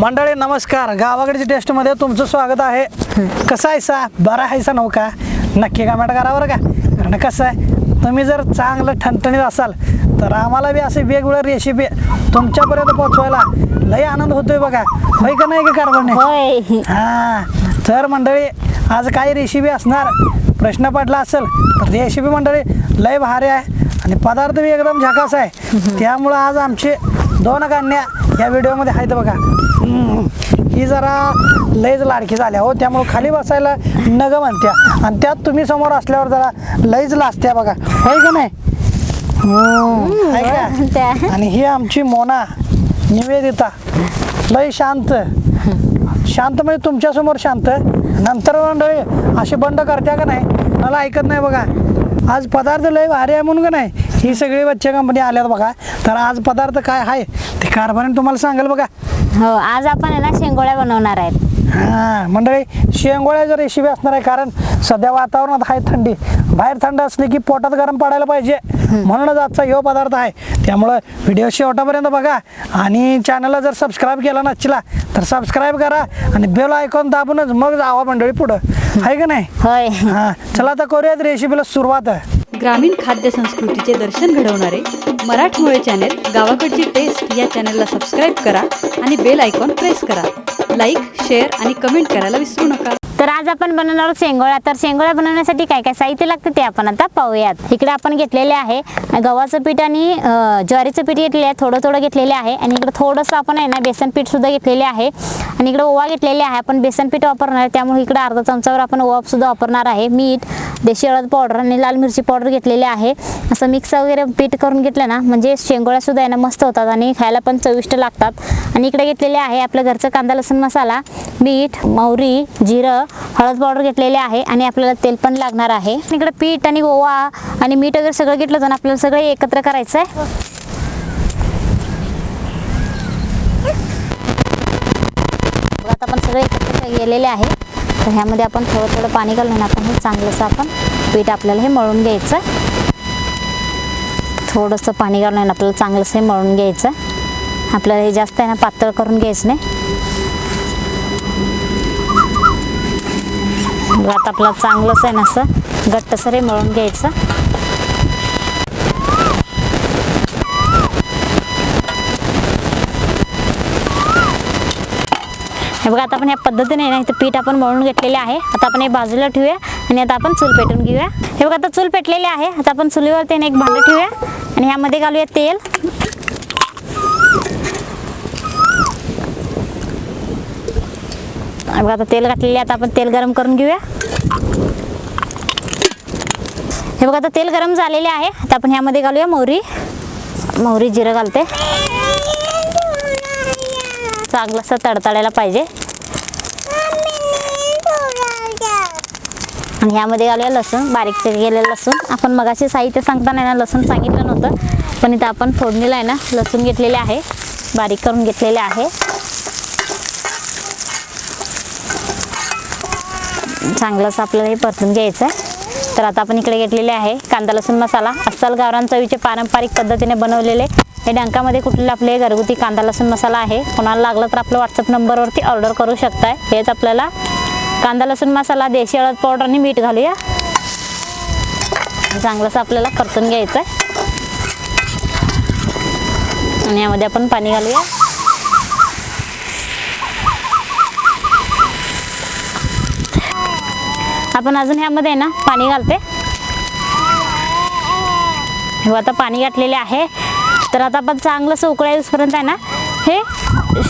मंडळी नमस्कार. गावाकडच्या टेस्टमध्ये तुमचं स्वागत आहे. कसं आहे सा? बरं आहे सा नव का नक्की कमेंट करा बरं का? कारण कसं आहे तुम्ही जर चांगलं ठणठणीत असाल तर आम्हाला बी असे वेगवेगळ्या रेसिपी तुमच्यापर्यंत पोहोचवायला लई आनंद होतोय बघा. होय का नाही का कारभारने हा. तर मंडळी आज काही रेसिपी असणार. प्रश्न पडला असेल तर रेसिपी मंडळी लय भारी आहे. आणि पदार्थ बी एकदम झकास आहे. त्यामुळं आज आमचे दोन कन्या या व्हिडिओमध्ये आहेत बघा. ही जरा लयच लाडकी झाल्या हो. त्यामुळं खाली बसायला नग म्हणत्या. आणि त्यात तुम्ही समोर असल्यावर जरा लयच लाजत्या बघा. होय का नाही? हम्म. का त्या- आणि ही आमची मोना निवेदिता. लय शांत. शांत म्हणजे तुमच्यासमोर शांत. नंतर मंडळी असे बंड करत्या का नाही? मला ऐकत नाही बघा. आज पदार्थ लय भारी आहे म्हणून का नाही? ही सगळी बच्चे कंपनी आल्यात बघा. तर आज पदार्थ काय आहे? ते कारभारीने तुम्हाला सांगेल बघा. हो आज आपण आहे ना शेंगोळ्या बनवणार आहेत. हा मंडळी शेंगोळ्याची रेसिपी असणार आहे कारण सध्या वातावरणात आहे थंडी. बाहेर थंड असली की पोटात गरम पडायला पाहिजे. म्हणूनच आजचा ह्यो पदार्थ आहे. त्यामुळं व्हिडिओ शेवटापर्यंत बघा. आणि चॅनलला जर सबस्क्राईब केला नसला तर सबस्क्राईब करा आणि बेल आयकॉन दाबूनच मग जावा मंडळी पुढं. आहे का नाही? होय. हा चला आता करूयात रेसिपीला सुरुवात. आहे ग्रामीण खाद्य संस्कृतीचे दर्शन घडवणारे मराठमोळे चॅनेल गावाकडची टेस्ट या चॅनेलला सबस्क्राईब करा आणि बेल आयकॉन प्रेस करा. लाईक शेअर आणि कमेंट करायला विसरू नका. तर आज आपण बनवणार आहोत शेंगोळ्या तर शेंगोळ्या बनवण्यासाठी काय काय साहित्य लागतं ते आपण आता पाहूयात. इकडे आपण घेतलेले आहे गव्हाचं पीठ आणि ज्वारीचं पीठ घेतलेले आहे थोडं थोडं घेतलेले आहे. आणि इकडे थोडंसं आपण आहे ना बेसन पीठ सुद्धा घेतलेले आहे. आणि इकडे ओवा घेतलेले आहे. आपण बेसन पीठ वापरणार आहे. त्यामुळे इकडे अर्धा चमचावर आपण ओवासुद्धा वापरणार आहे. मीठ देशी हळद पावडर आणि लाल मिरची पावडर घेतलेली आहे. असं मिक्स वगैरे पीठ करून घेतलं ना म्हणजे शेंगोळ्या सुद्धा आहे ना मस्त होतात आणि खायला पण चविष्ट लागतात. आणि इकडे घेतलेले आहे आपलं घरचं कांदा लसूण मसाला मीठ मोहरी जिरं हळद पावडर घेतलेले आहे आणि आपल्याला तेल पण लागणार आहे. इकडे पीठ आणि ओवा आणि मीठ वगैरे सगळं घेतलं तर आपल्याला सगळं एकत्र करायचं आहे आता आपण सगळे एकत्र गेलेले आहे. तर ह्यामध्ये आपण थोडं थोडं पाणी घालून आपण हे चांगलंसं आपण पीठ आपल्याला हे मळून घ्यायचं. थोडंसं पाणी घालून आहे ना आपल्याला चांगलंसं हे मळून घ्यायचं. आपल्याला हे जास्त आहे ना पातळ करून घ्यायचं नाही. आता आपल्याला चांगलंच आहे ना असं घट्टसर हे मळून घ्यायचं. हे बघा आता आपण या पद्धतीने नाही ना इथं पीठ आपण मळून घेतलेले आहे. आता आपण हे बाजूला ठेवूया आणि आता आपण चूल पेटून घेऊया. हे बघा आता चूल पेटलेले आहे. आता आपण चुलीवरती ना एक भांडं ठेवूया आणि ह्यामध्ये घालूया तेल. बघा आता तेल घातलेले आता आपण तेल गरम करून घेऊया. हे बघा आता तेल गरम झालेले आहे. आता आपण ह्यामध्ये घालूया मोहरी. मोहरी जिरं घालते. चांगलासा तडतडायला पाहिजे. आणि ह्यामध्ये घालूया लसूण बारीक केलेलं लसूण. आपण मगाशी साहित्य सांगताना आहे ना लसूण सांगितलं नव्हतं पण इथं आपण फोडणीला आहे ना लसूण घेतलेले आहे. बारीक करून घेतलेले आहे. चांगलंच आपल्याला हे परतून घ्यायचं आहे. तर आता आपण इकडे घेतलेले आहे कांदा लसूण मसाला. अस्सल गावरान चवीचे पारंपरिक पद्धतीने बनवलेले हे डंकामध्ये कुठले आपले घरगुती कांदा लसूण मसाला आहे कोणाला लागलं तर आपलं व्हॉट्सअप नंबरवरती ऑर्डर करू शकताय. हेच आपल्याला कांदा लसूण मसाला देशी हळद पावडर आणि मीठ घालूया. चांगलंसं आपल्याला परतून घ्यायचं आहे आणि यामध्ये आपण पाणी घालूया. आपण अजून ह्यामध्ये आहे ना पाणी घालते हे हो, आता पाणी घातलेले आहे. तर आता आपण चांगलंसं उकळा येऊसपर्यंत आहे ना हे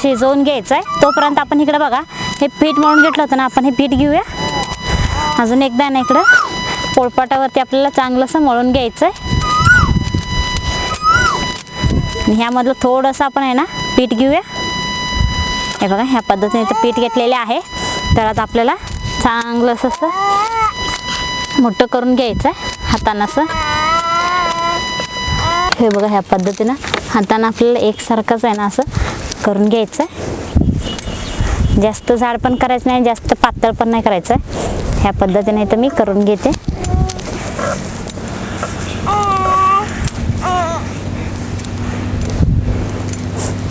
शिजवून घ्यायचं आहे तोपर्यंत आपण इकडं बघा हे पीठ मळून घेतलं होतं ना आपण हे पीठ घेऊया. अजून एकदा आहे ना इकडं पोळपाटावरती आपल्याला चांगलंसं मळून घ्यायचं आहे ह्यामधलं थोडंसं आपण आहे ना पीठ घेऊया. हे बघा ह्या पद्धतीने तर पीठ घेतलेले आहे. तर आता आपल्याला चांगलं असं मोठं करून घ्यायचं आहे हातानं असं. हे बघा ह्या पद्धतीनं हातानं आपल्याला एकसारखंच आहे ना असं करून घ्यायचं आहे जास्त झाड पण करायचं नाही जास्त पातळ पण नाही करायचं ह्या पद्धतीने तर मी करून घेते.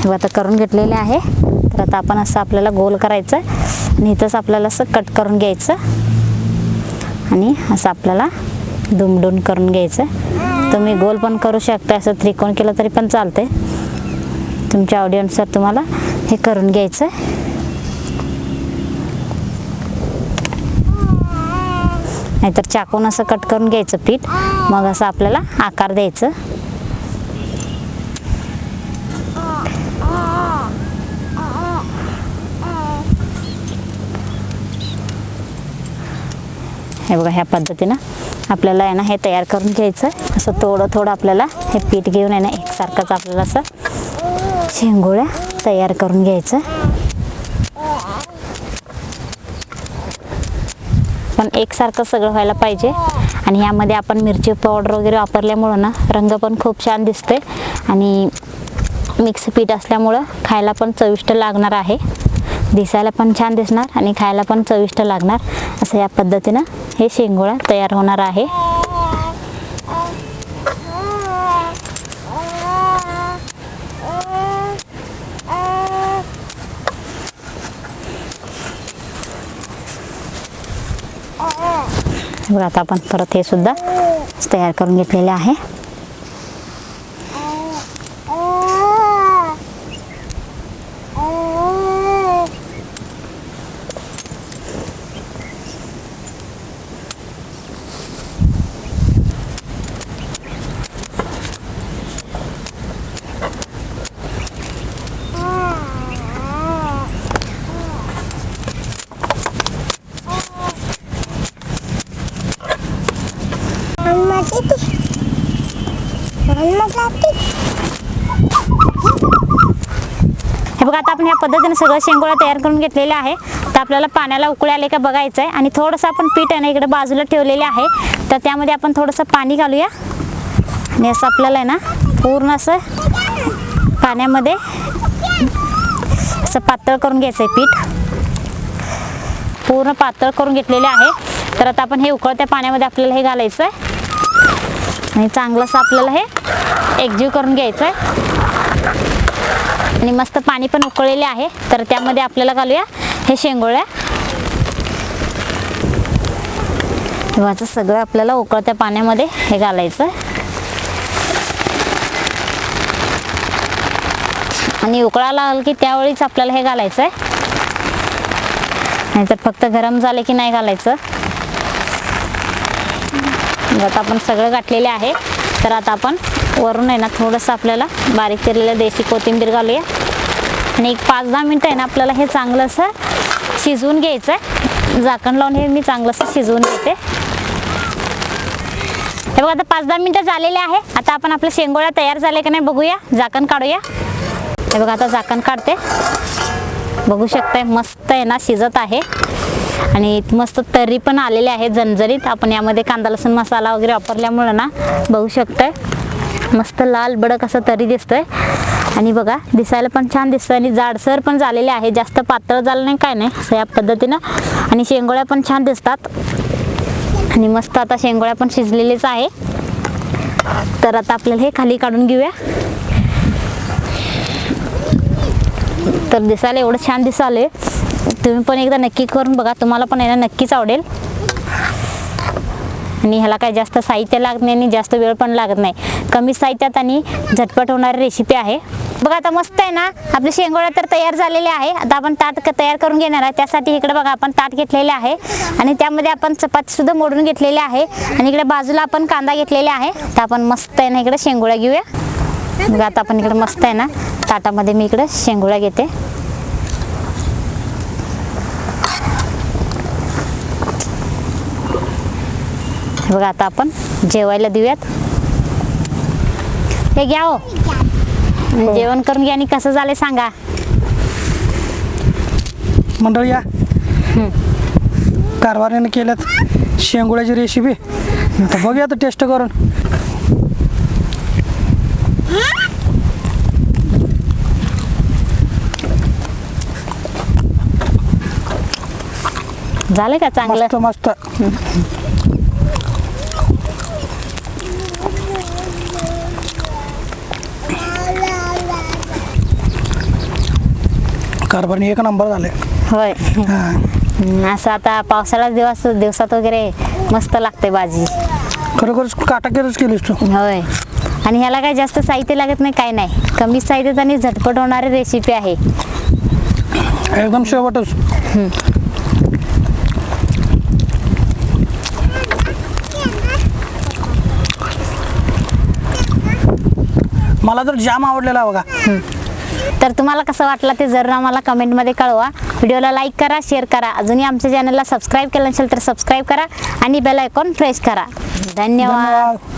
हे आता करून घेतलेले आहे. तर आता आपण असं आपल्याला गोल करायचं आणि इथंच आपल्याला असं कट करून घ्यायचं. आणि असं आपल्याला दुमडून करून घ्यायचं तुम्ही गोल पण करू शकता असं त्रिकोण केलं तरी पण चालते तुमच्या आवडीनुसार तुम्हाला हे करून घ्यायचं आहे नाहीतर चाकून असं कट करून घ्यायचं पीठ. मग असं आपल्याला आकार द्यायचं. हे बघा ह्या पद्धतीनं आपल्याला आहे ना हे तयार करून घ्यायचं आहे. असं थोडं थोडं आपल्याला हे पीठ घेऊन आहे ना एकसारखंच आपल्याला असं शेंगोळ्या तयार करून घ्यायचं. पण एकसारखं सगळं व्हायला पाहिजे. आणि यामध्ये आपण मिरची पावडर वगैरे वापरल्यामुळं ना रंग पण खूप छान दिसतोय. आणि मिक्स पीठ असल्यामुळं खायला पण चविष्ट लागणार आहे. दिसायला पण छान दिसणार आणि खायला पण चविष्ट लागणार. असं या पद्धतीनं हे शेंगोळा तयार होणार आहे. आता आपण परत हे सुद्धा तयार करून घेतलेले आहे हे बघा आता आपण या पद्धतीने सगळं शेंगोळा तयार करून घेतलेले आहे. तर आपल्याला पाण्याला उकळे आले का बघायचं आहे आणि थोडंसं आपण पीठ आहे ना इकडे बाजूला ठेवलेले आहे. तर त्यामध्ये आपण थोडंसं पाणी घालूया. आणि असं आपल्याला आहे ना पूर्ण असं पाण्यामध्ये असं पातळ करून घ्यायचं आहे पीठ. पूर्ण पातळ करून घेतलेले आहे. तर आता आपण हे उकळत्या पाण्यामध्ये आपल्याला हे घालायचं आहे आणि चांगलंसं आपल्याला हे एकजीव करून घ्यायचं आहे आणि मस्त पाणी पण उकळलेले आहे. तर त्यामध्ये आपल्याला घालूया हे शेंगोळ्या. तेव्हाचं सगळं आपल्याला उकळत्या पाण्यामध्ये हे घालायचं. आणि उकळा लागल की त्यावेळीच आपल्याला हे घालायचं आहे नाहीतर फक्त गरम झाले की नाही घालायचं. आता आपण सगळं गाठलेले आहे. तर आता आपण वरून आहे ना थोडंसं आपल्याला बारीक केलेलं देशी कोथिंबीर घालूया. आणि एक पाच दहा मिनटं आहे ना आपल्याला हे चांगलं असं शिजवून घ्यायचं आहे झाकण लावून हे मी चांगलंसं शिजवून घेते. हे बघा आता पाच दहा मिनटं झालेले आहे. आता आपण आपल्या शेंगोळ्या तयार झाले का नाही बघूया. झाकण काढूया. हे बघा आता झाकण काढते. बघू शकताय मस्त आहे ना शिजत आहे. आणि मस्त तरी पण आलेले आहे झणझणीत आपण यामध्ये कांदा लसूण मसाला वगैरे वापरल्यामुळं ना बघू शकताय. मस्त लाल बडक असं तरी दिसतोय. आणि बघा दिसायला पण छान दिसतोय आणि जाडसर पण झालेले आहे. जास्त पातळ झालं नाही काय नाही असं या पद्धतीनं. आणि शेंगोळ्या पण छान दिसतात. आणि मस्त आता शेंगोळ्या पण शिजलेलेच आहे. तर आता आपल्याला हे खाली काढून घेऊया. तर दिसायला एवढं छान दिसाले तुम्ही पण एकदा नक्की करून बघा. तुम्हाला पण याला नक्कीच आवडेल. आणि ह्याला काय जास्त साहित्य लागत नाही आणि जास्त वेळ पण लागत नाही. कमी साहित्यात आणि झटपट होणारी रेसिपी आहे. बघा आता मस्त आहे ना? आपले शेंगोळ्या तर तयार झालेले आहे. आता आपण ताट तयार करून घेणार आहे. त्यासाठी इकडे बघा आपण ताट घेतलेले आहे. आणि त्यामध्ये आपण चपाती सुद्धा मोडून घेतलेले आहे. आणि इकडे बाजूला आपण कांदा घेतलेला आहे. तर आपण मस्त आहे ना इकडे शेंगोळ्या घेऊया. बघा आता आपण इकडे मस्त आहे ना? ताटामध्ये मी इकडे शेंगोळ्या घेते. हे बघा आता आपण जेवायला देऊयात. हे घ्या हो. जेवण करून घ्या आणि कसं झालं सांगा. मंडळी या. कारभारीने केल्यात शेंगुळ्याची रेसिपी आता बघूया आता टेस्ट करून. झालं का चांगलं? मस्त मस्त. कारभारने एक नंबर झाले. होय. असं आता पावसाळ्यात दिवस दिवसात वगैरे मस्त लागते भाजी. खरोखरच काटाकेरच केलीस तू. होय. आणि ह्याला काय जास्त साहित्य लागत नाही काय नाही. कमी साहित्यात आणि झटपट होणारी रेसिपी आहे. एकदम शेवटच. मला तर जाम आवडलेला बघा. तर तुम्हाला कसं वाटलं ते जरूर आम्हाला कमेंटमध्ये कळवा. व्हिडिओला लाईक करा शेअर करा. अजूनही आमच्या चॅनलला सबस्क्राईब केलं नसेल तर सबस्क्राईब करा आणि बेल आयकॉन प्रेस करा. धन्यवाद. धन्यवाद.